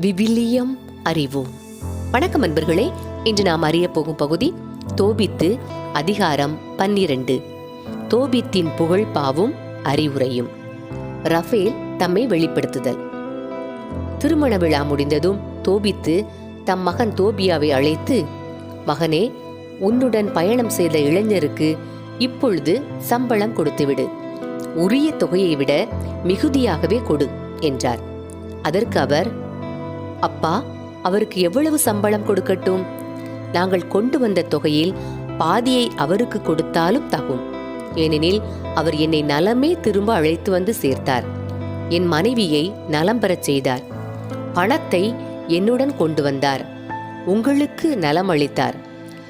விவிலியம் அறிவோம். வணக்கம் அன்பர்களே இன்று நாம் அறிய போகும் பகுதி தோபித்து அதிகாரம் பன்னிரண்டு. தோபித்தின் புகழ் பாவும் அறிவுரையும். ரஃபேல் தம்மை வெளிப்படுத்துதல். திருமண விழா முடிந்ததும் தோபித்து தம் மகன் தோபியாவை அழைத்து மகனே உன்னுடன் பயணம் செய்த இளைஞருக்கு இப்பொழுது சம்பளம் கொடுத்துவிடு. உரிய தொகையை விட மிகுதியாகவே கொடு என்றார். அதற்கு அவர் அப்பா அவருக்கு எவ்வளவு சம்பளம் கொடுக்கட்டும்? நாங்கள் கொண்டு வந்த தொகையில் பாதியை அவருக்கு கொடுத்தாலும் தகும். ஏனெனில் அவர் என்னை நலமே திரும்ப அழைத்து வந்து சேர்த்தார். என் மனைவியை நலம் பெறச் செய்தார். பணத்தை என்னுடன் கொண்டு வந்தார். உங்களுக்கு நலம் அளித்தார்.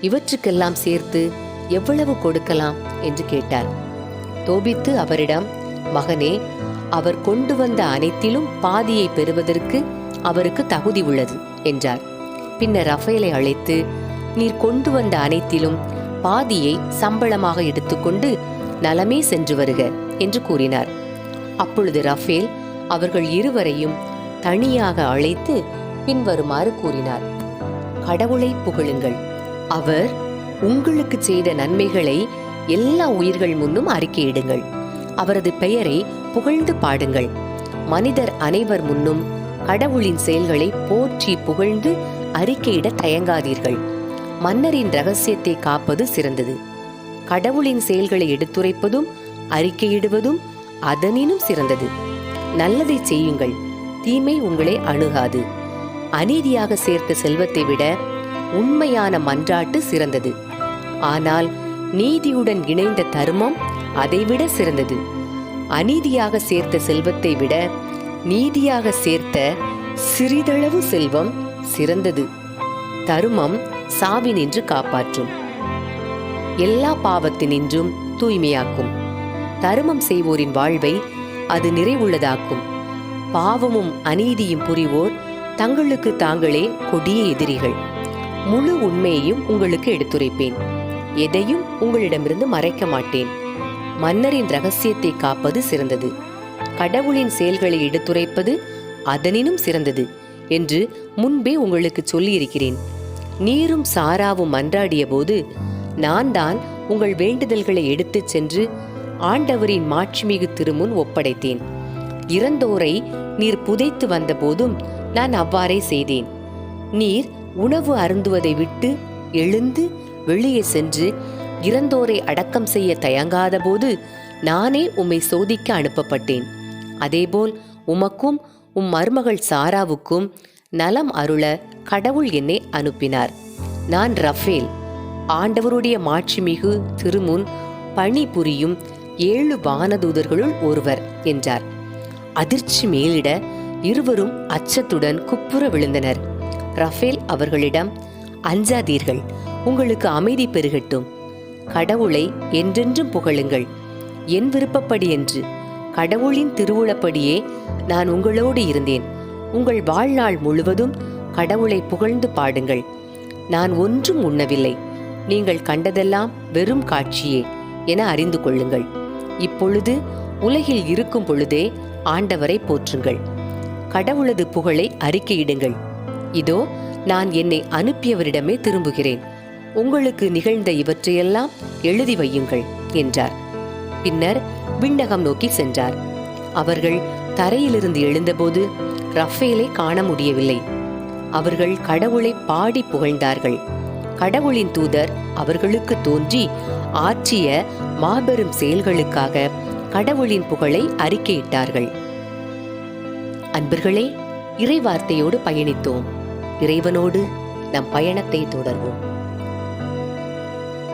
இவற்றுக்கெல்லாம் சேர்த்து எவ்வளவு கொடுக்கலாம்? என்று கேட்டார். தோபித்து அவரிடம் மகனே அவர் கொண்டு வந்த அனைத்திலும் பாதியை பெறுவதற்கு அவருக்கு தகுதி உள்ளது என்றார். பின்னர் ரஃபேலை அழைத்து நீர் கொண்டு வந்த அனைத்திலும் பாதியை சம்பளமாக எடுத்துக்கொண்டு நலமே சென்று வருக என்று கூறினார். அப்பொழுது ரஃபேல் அவர்கள் இருவரையும் தனியாக அழைத்து பின்வருமாறு கூறினார். கடவுளை புகழுங்கள். அவர் உங்களுக்கு செய்த நன்மைகளை எல்லா உயிர்கள் முன்னும் அறிக்கையிடுங்கள். அவரது பெயரை புகழ்ந்து பாடுங்கள். மனிதர் அனைவர் முன்னும் கடவுளின் செயல்களை போற்றி புகழ்ந்து அறிக்கையிட தயங்காதீர்கள். மன்னரின் ரகசியத்தை காப்பது சிறந்தது. கடவுளின் செயல்களை எடுத்துரைப்பதும் அறிக்கையிடுவதும் அதனினும் சிறந்தது. நல்லதை செய்யுங்கள். தீமை உங்களை அணுகாது. அநீதியாக சேர்த்த செல்வத்தை விட உண்மையான மன்றாட்டு சிறந்தது. ஆனால் நீதியுடன் இணைந்த தர்மம் அதைவிட சிறந்தது. அநீதியாக சேர்த்த செல்வத்தை விட நீதியாக சேர்த்த சிறிதளவு செல்வம் சிறந்தது. தருமம் சாவினின்று காப்பாற்றும். எல்லா பாவத்தினின்றும் தூய்மையாக்கும். தருமம் செய்வோரின் வாழ்வை அது நிறைவுள்ளதாக்கும். பாவமும் அநீதியும் புரிவோர் தங்களுக்கு தாங்களே கொடிய எதிரிகள். முழு உண்மையையும் உங்களுக்கு எடுத்துரைப்பேன். எதையும் உங்களிடமிருந்து மறைக்க மாட்டேன். மன்னரின் ரகசியத்தை காப்பது சிறந்தது. கடவுளின் செயல்களை எடுத்துரைப்பது அதனினும் சிறந்தது என்று முன்பே உங்களுக்கு சொல்லியிருக்கிறேன். நீரும் சாராவும் மன்றாடிய போது நான் தான் உங்கள் வேண்டுதல்களை எடுத்துச் சென்று ஆண்டவரின் மாட்சிமிகு திருமுன் ஒப்படைத்தேன். இறந்தோரை நீர் புதைத்து வந்தபோதும் நான் அவ்வாறே செய்தேன். நீர் உணவு அருந்துவதை விட்டு எழுந்து வெளியே சென்று இறந்தோரை அடக்கம் செய்ய தயங்காதபோது நானே உம்மை சோதிக்க அனுப்பப்பட்டேன். அதேபோல் உமக்கும் உம் மருமகள் சாராவுக்கும் நலம் அருள கடவுள் என்னை அனுப்பினார். நான் ரஃபேல் ஆண்டவருடைய மாட்சிமிகு திருமுன் பணி புரியும் ஏழு வானதூதர்களுள் ஒருவர் என்றார். அதிர்ச்சி மேலிட இருவரும் அச்சத்துடன் குப்புற விழுந்தனர். ரஃபேல் அவர்களிடம் அஞ்சாதீர்கள் உங்களுக்கு அமைதி பெருகட்டும். கடவுளை என்றென்றும் புகழுங்கள். என் விருப்பப்படி என்று கடவுளின் திருவுளப்படியே நான் உங்களோடு இருந்தேன். உங்கள் வாழ்நாள் முழுவதும் கடவுளை புகழ்ந்து பாடுங்கள். நான் ஒன்றும் உண்ணவில்லை. நீங்கள் கண்டதெல்லாம் வெறும் காட்சியே என அறிந்து கொள்ளுங்கள். இப்பொழுது உலகில் இருக்கும் பொழுதே ஆண்டவரை போற்றுங்கள். கடவுளது புகழை அறிக்கையிடுங்கள். இதோ நான் என்னை அனுப்பியவரிடமே திரும்புகிறேன். உங்களுக்கு நிகழ்ந்த இவற்றையெல்லாம் எழுதி வையுங்கள் என்றார். பின்னர் விண்ணகம் நோக்கி சென்றார். அவர்கள் தரையிலிருந்து எழுந்தபோது ரஃபேலை காண முடியவில்லை. அவர்கள் கடவுளை பாடி புகழ்ந்தார்கள். கடவுளின் தூதர் அவர்களுக்கு தோன்றி ஆற்றிய மாபெரும் செயல்களுக்காக கடவுளின் புகழை அறிக்கையிட்டார்கள். அன்பர்களே இறைவார்த்தையோடு பயணித்தோம். இறைவனோடு நம் பயணத்தை தொடர்வோம்.